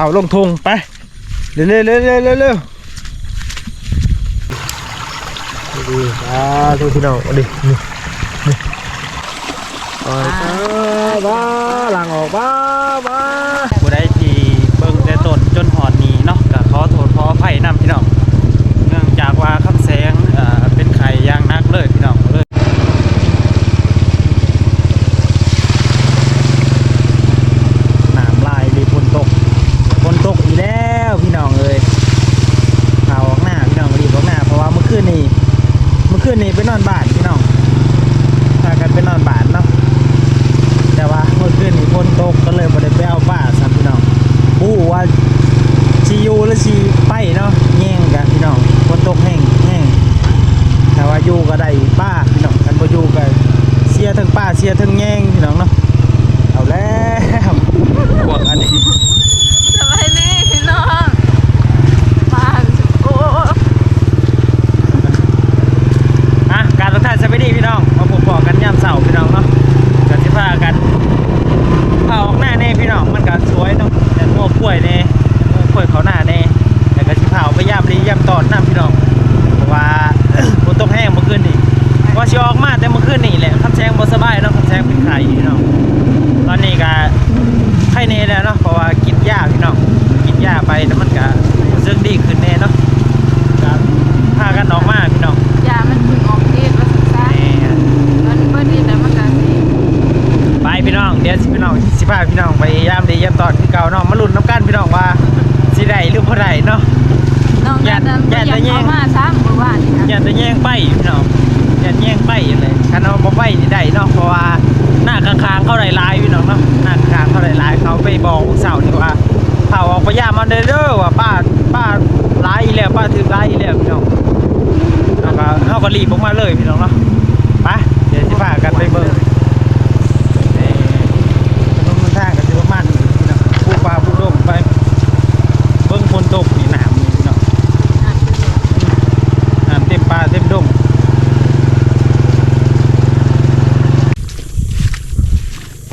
ข่าวลงทงไปเร็วเร็วเร็วเร็วเร็วเร็วดีอ่าทุกพี่น้องเอาดินี่นี่ไปบ้าหลังออกบ้า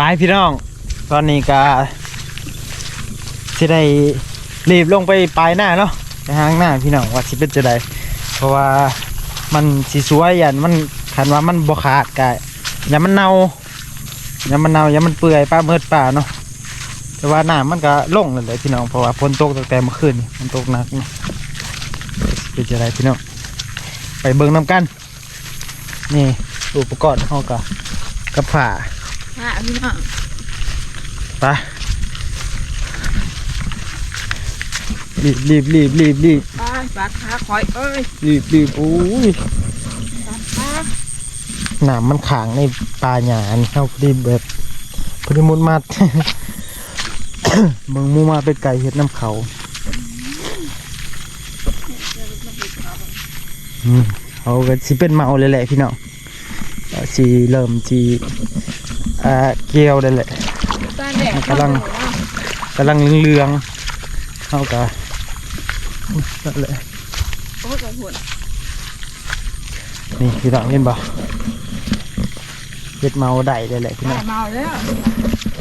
ไปพี่น้อง ตอนนี้ก็สิได้รีบลงไปปลายหน้าเนาะไปหางหน้าพี่น้องว่าสิเป็นจะไดเพราะว่ามันสิสวยอยันมันคันว่ามันบ่ขาดกายอย่ามันเน่าอย่ามันเน่าอย่ามันเปื่อยป้าเมิดป่าเนาะแต่ว่าหน้ำมันก็ล่งเลยพี่น้องเพราะว่าฝนตกตั้งแต่เมื่อคืนมันตกหนักเนะเป็นจะไรพี่น้องไปเบิ่งน้ำกัน นี่อุปกรณ์เขากับกับผ่า อะพี่น้องไปรีบรีบรีบรีบรีบปาดปาดขาคอยเอ้ยรีบรีบโอ้ยปาดขาน้ำมันขางในป่าหยานี่เขาพอดีแบบพอดีมุดมัดเบิ่งมูมาเป็นไก่เห็ดน้ำเขาเขาก็สิเป็นเมาเลยแหละพี่น้องสิเริ่มสิ อ่าเกี่ยวได้แหละตาแดงกำลังกำลังเหลืองๆเขาก็นั่นแหละโอ้ยกระหุ่นนี่พี่น้องเห็นบ่เห็ดเมาได้เลยแหละพี่น้องเมาแล้ว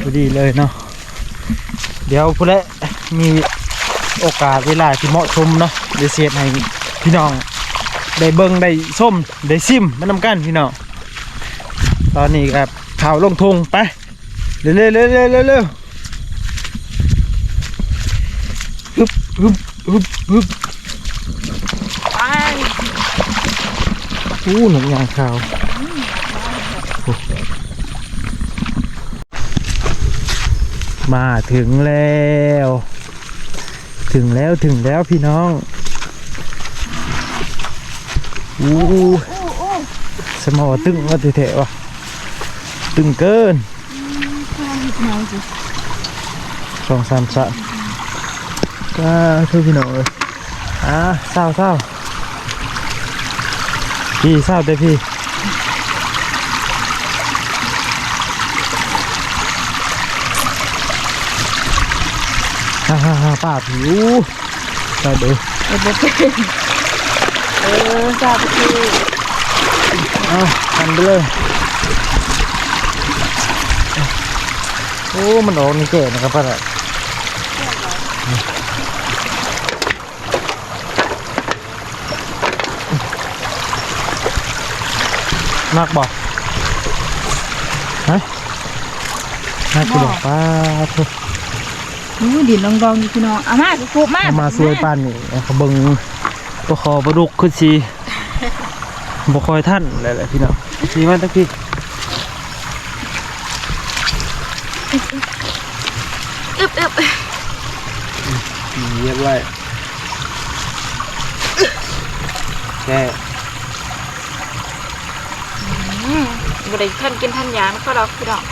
พอดีเลยเนาะเดี๋ยวพุ่นแหละมีโอกาสเวลาที่เหมาะสมเนาะเดี๋ยวเสียให้พี่น้อง ได้เบิ่งได้ส้มได้ซิมมานำกันพี่น้อง ตอนนี้ครับข่าวลงทงไปเร็วเร็วเร็วเร็วเร็วเร็วฮึบฮึบฮึบฮึบไปอู้หนุ่มยางข่าวมาถึงแล้ว ถึงแล้วถึงแล้วพี่น้องอู้สมอตึงว่าเถอะวะ ตึงเกินเมาสิสองสามสามก็คือพี่น้องเลยอ่าเศร้าเศร้าพี่เศร้าแต่พี่ฮ่าฮ่าฮ่าป้าผิวไปดูเออบ่เป็นเออทราบคือเอาทำไปเลย โอ้ มันออกนี่เจ๋นะครับพ่อละมากบอกฮะน่ากูบอกป้าทุกอู้ดินลองดองอยู่พี่น้องอามาถูกมากมาซวยป้านนี่เขาเบิงก็ขอประดุกขึ้นชีบ่คอยท่านหลายๆพี่น้องสีมันตะกี้ อึบอึบเยียบไว้แช่อืมบ่ได้ท่านกินท่านยางก็ดอกพี่น้อง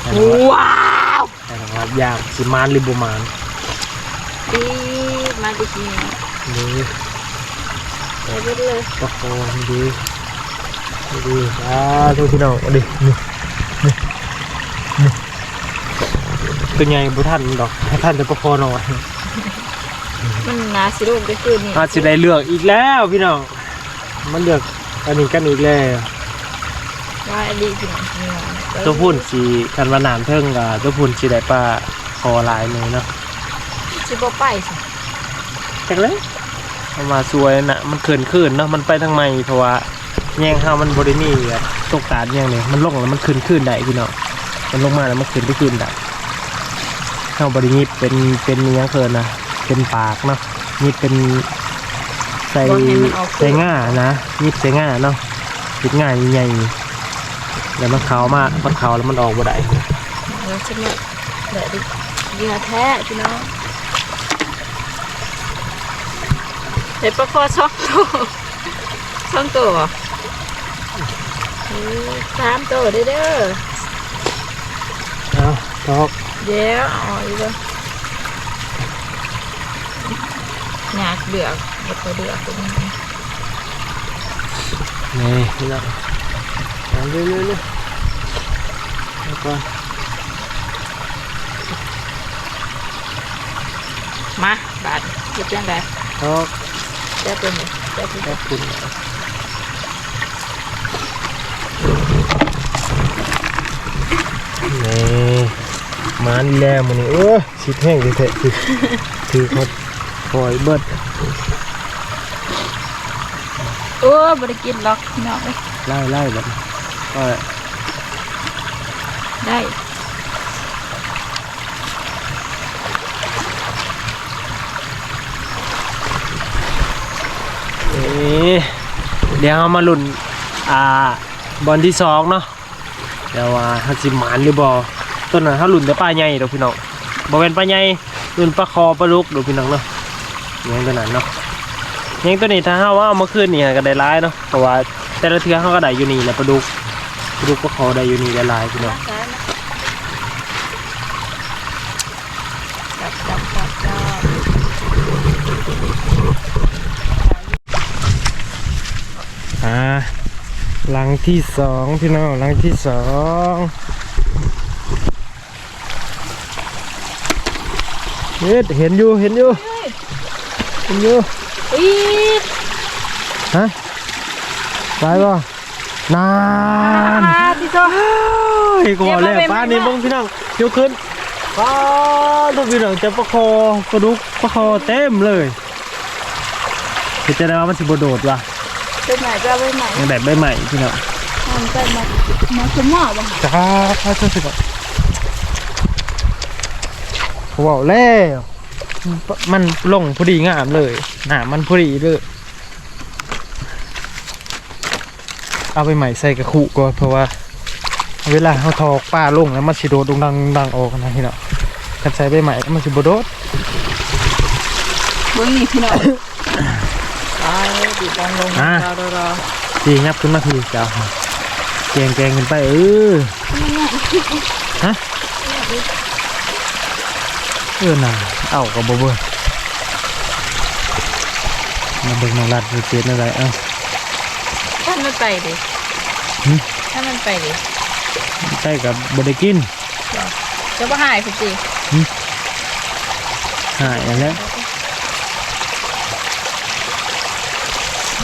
แช่ไว้ว้าวแช่ไว้ยากสิมานหรือบ่มานดีมาดิพี่นี่เดี๋ยวไปเลยประคองดี ดีอ่าทุกพี่น้องเอาดินี่นี่นี่ตัวใหญ่บุท่านดอกให้ท่านจะประคองหน่อยมันนาสิลูกได้คืนนี่อาจจะได้เลือกอีกแล้วพี่น้องมันเลือกอันนี้กันอีกแล้วว่าอันนี้พี่น้องนี่ว่าตัวพุ่นสีกันว่าน้ำเทิงกับตัวพุ่นสีได้ปลาคอหลายมือเนาะสิบ่ไปสิจักเลยเอามาสวยนะมันเขินขึ้นเนาะมันไปทางไม่เพราะว่า แยงห้ามันบริมีแบบตกตาดแยงเนี่ยมันลงแล้วมันขึ้นขึ้นได้พี่น้องมันลงมาแล้วมันขึ้นไปขึ้นได้เข้าบริมีเป็นเป็นอิหยังเขินนะเป็นปากเนาะนี่เป็นใส่ใส่ง่านะยิบใส่ง่าเนาะยิบง่าใหญ่ๆแล้วมันขาวมากมันขาวแล้วมันออกบ่ได้เดี๋ยวฉันเนี่ยเดี๋ยวดิเหยื่อแท้พี่น้องเดี๋ยวประคอช่องตัวช่องตัวบ่เออ สามตัวเด้อเด้อเอาทอกเดี๋ยวเอาอีกแล้วอยากเดือกบดเดือกตรงนี้นี่นี่ละเอาเรื่อยๆแล้วก็มาบาดเก็บยังไงทอกจะเป็นจะเป็นขอบคุณ นี่มานี่แล้วมันนี่โอ้ยชิดแห้งเลยเถอะคือคือเขาปล่อยเบิดโอ้บริกินล็อกพี่น้องเอ้ยไล่ไล่แบบนี้ก็ได้นี่เดี๋ยวเรามาลุ้นอ่าบอลที่สองเนาะ เดี๋ยวว่าฮัจิมานหรือบอต้นนั้นเขาลุ้นแต่ปลาใหญ่ดอพี่น้องบอเป็นปลาใหญ่ลุ้นปลาคอปลาลูกดอพี่น้องเนาะยังตัวนั้นเนาะยังตัวนี้ถ้าเขาว่าเอามาคืนนี่ก็ได้ร้ายเนาะเพราะว่าแต่ละเทือเขาก็ได้อยู่นี่แหละปลาดุกปลาดุกปลาคอได้อยู่นี่ได้หลายพี่น้องจับจับจับจับ อ่าหลัง ที่สองพี่น้องหลังที่สองเฮ็ดเห็นอยู่เห็นอยู่เห็นอยู่อีดฮะไปบ่นานอ่าพี่โซไอ้ก่อนแล้วป้านี่เบิ่งพี่น้องยกขึ้นป้าทุกพี่น้องจะประคอปลาดุกประคอเต็มเลยเห็นจะได้ว่ามันสิบ่โดดว่ะเป็นไหนจะไปไหนยังแบบใบใหม่พี่น้อง มันเป็นมามาสมอบ้าจ้าพระเจ้าสิก่ว้าวแล้วมันลงพอดีงามเลยหนามันพอดีเลยเอาไปใหม่ใส่กระคุก่อนเพราะว่า เวลาเขาทอกป้าลงแล้วมันสิโดดดงดังดังออกนะพี่เนาะกันใส่ใบใหม่ก็มันสิบโดดเบิ้งนี่พี่เน้องตายดีตังลงรอรอรอดีงับขึ้นมาพี่เจ้า แกงแกงกันไปเออฮะเออน่าเอากับบ่เบิ่งมาเบิ่งน้องรัดดูเจ็ดอะไรเอ้าถ้ามันไปดิหึถ้ามันไปดิใช่กับบได้กินจะว่าหายพี่จีหายแล้ว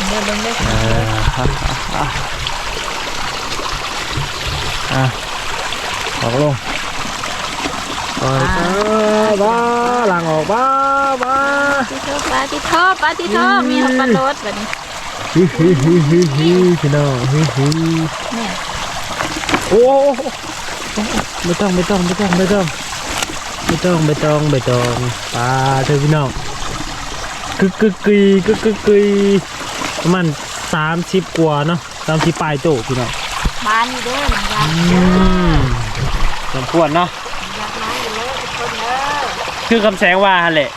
เดินเบิ้งได้อ่าฮ่าฮ่าฮ่า อะออกลงปล่อยปลาบ้าหลังออกบ้าบ้าที่ทอปลาที่ทอปลาที่ทอมีหัวปลาโรดแบบนี้ฮิฮิฮิฮิฮิพี่น้องฮิฮิเนี่ยโอ้ไม่ต้องไม่ต้องไม่ต้องไม่ต้องไม่ต้องไม่ต้องไม่ต้องปลาเธอพี่น้องกึกกึกกึยกึกกึกกึยประมาณสามสิบกว่าเนาะสามสิบปลายโตพี่น้อง บ้านนี่เด้อหนังยางอืมสมควรเนาะยางร้านอยู่เลยทุกคนเด้อคือคำแสงว่าหั่นแหละ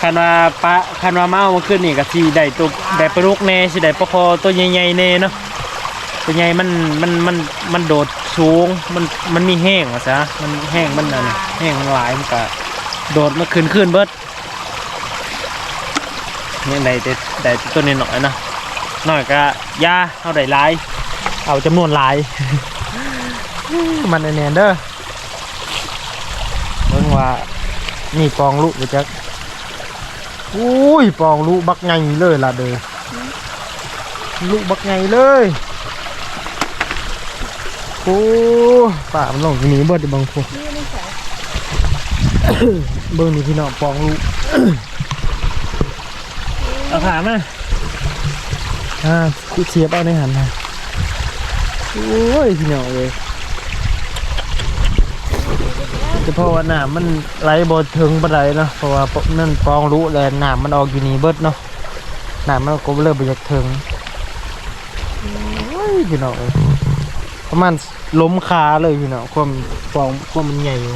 คันว่าปลาคันว่าเมามาขึ้นนี่ก็สิได้ตัวได้ปลาลูกแน่สิได้ปลาคอตัวใหญ่ๆแน่เนาะตัวใหญ่มันมันมันมันโดดสูงมันมันมีแห้งอะซะมันแห้งมันนั่นแห้งมันหลายมันก็โดดมาขึ้นขึ้นเบิดนี่ได้แต่ได้แต่ตัวนี้หน่อยๆนะหน่อยก็ยาเอาได้หลาย เอาจำนวนหลาย มันแน่นเด้อเบิ่งว่านี่ปองลูกไปจักอุ้ยปองลูกบักไงเลยล่ะเด้อลูกบักไงเลยโอ้ป่ามันลงนีเบิดบางพวกนี่นี่ใส่เบิ่งนี่พี่น้องปองลูกเอาขามาอ่าคุเสียบเอาในหันนะ โอ้ยพี่น้องเลยเฉพาะว่าน้ำมันไหลบ่ถึงบ่ได้เนาะเพราะว่านั่นปองรู้แล้วน้ำมันออกอยู่นี่เบิดเนาะน้ำมันก็เริ่มบ่อยากถึงโอ้ยพี่น้องเอ้ยประมาณล้มคาเลยพี่น้องความปองความมันใหญ่อยู่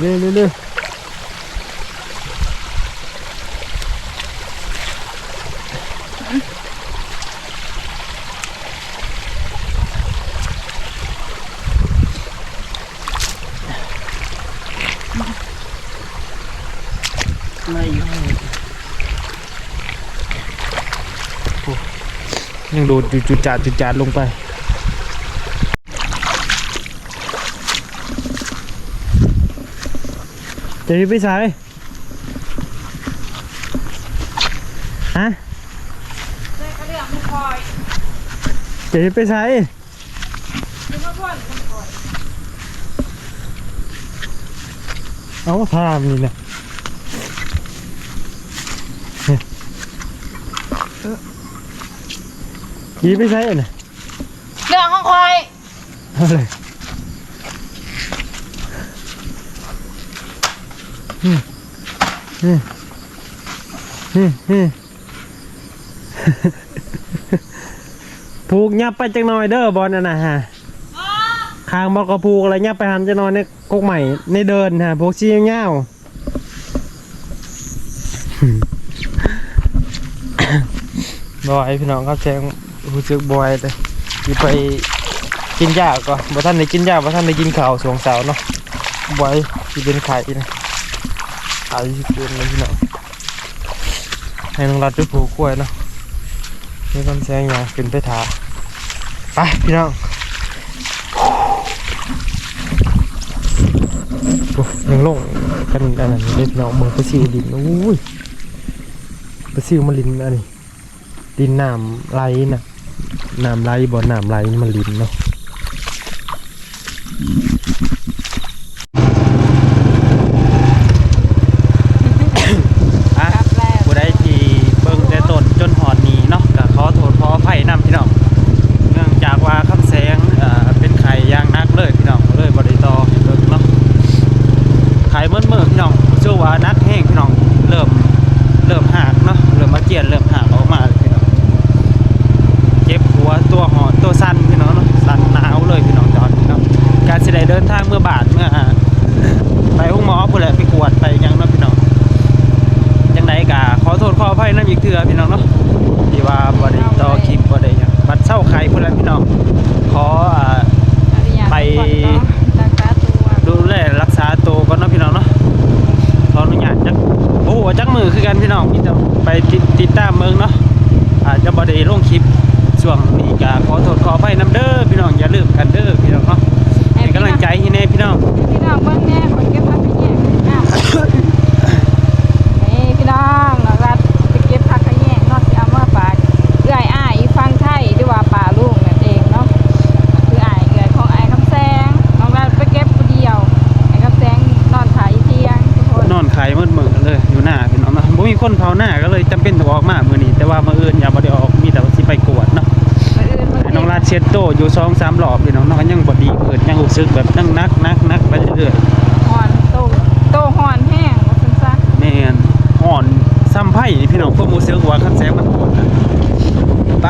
เรื่อยๆเรื่อยๆ ไม่อยู่โอ้ ยังโดดจุดจาดจุดจาดลงไปจะไปใส่ฮะใส่กระเดื่องมันคอยจะไปใส่ดูมาพ่นมันคอยเอาพามนี่นะ ยีไปใส่น่ะเรื่องของคอยเอาเลยอืมอืมอืมอืมผูกยับไปจังหน่อยเด้อบอลน่ะนะฮะคางบอกกระผูกอะไรยับไปหันจังหน่อยในกกใหม่ในเดินฮะพวกชี้เงาวๆบอยพี่น้องครับแจ้ง รู้สึกบอยเลยอยู่ไปกินยาก่อนบ่ท่านได้กินยาบ่ท่านได้กินข้าวสวงสาวเนาะบอยที่เป็นไข่นะไข่เป็นเลยพี่น้องให้น้องรัดด้วยผูกกล้วยเนาะนี่คำแซงอย่าขึ้นไปถาไปพี่น้องโอ้ยังลงกันอันนั้นเล็กน้องมือไปซิวดินโอ้ยไปซิวมาลินอันนี้ดินน้ำไหลนะ่ะ น้ำไหลบ่อน้ำไหลมันลินเนาะอะ กลับแล้ว ผู้ใดที่เบิ่งแต่ต้นจนหอดนี้เนาะก็ขอโทษขออภัยนํพี่น้องเนื่องจากว่าคำแสงเอ่อเป็นไข่ย่างนักเลยพี่น้องเลยบ่ได้ต่อให้เบิ่งเนาะไข่เมื่อๆพี่น้องเชื่อว่านักแห้งพี่น้องเริ่มเริ่มหักเนาะเริ่มมาเจียนเริ่มหักออกมาเลยพี่น้อง เจ็บหัวตัวหอนตัวสั้นพี่น้องเนาะสั้นหนาวเลยพี่น้องจอนพี่น้องการแสดงเดินทางเมื่อบาทเมื่ออ่าไปห้องหมอพุ่นแหละไปกวดไปหยังเนาะพี่น้องยังไงกะขอโทษขออภัยน้ำอีกเถื่อพี่น้องเนาะที่ว่าบ่ได้ต่อคลิปบ่ได้หยังบัดเศร้าไข้พุ่นแหละพี่น้องขออ่า อนุญาต ไป ก่อนเนาะรักษาตัว ดูแลรักษาตัวก่อนเนาะพี่น้องเนาะขออนุญาตจักโอ้โห จักมือคือกันพี่น้องพี่จะไปติดติดตามเมืองเนาะอาจจะบ่ได้ลงคลิปช่วงนี้ก็ขอโทษขออภัยน้ำเด้อพี่น้องอย่าลืมกันเด้อพี่น้องเนาะเป็นกำลังใจให้แน่พี่น้องพี่น้องเบิ่งแน่ เลยอยู่หน้าพี่น้องนาะบ่มีคนเผาหน้าก็เลยจำเป็นต้องออกมาเมื่อนี้แต่ว่ามื้ออื่นอย่าบ่ได้ออกมีแต่ว่าที่ไปกวดเนาะน้องลาดเช็ดโตอยู่สองสามหลอบพี่น้องนาะก็ยังบ่ดีเกิดยังอุ้ซึกแบบนั่งนักนักนักไปเรื่อยห่อนโตโตห่อนแห้งวัชนซะๆแม่ยห่อนซ้ำไผ่พี่น้องพวามรู้สึกว่าคัดแสงมันปวดนะไป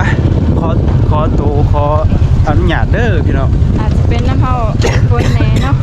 ขอขอโตัวขออนุญาตเด้อพี่น้องอาจจะเป็นน้ำเผาคนแหนเนาะ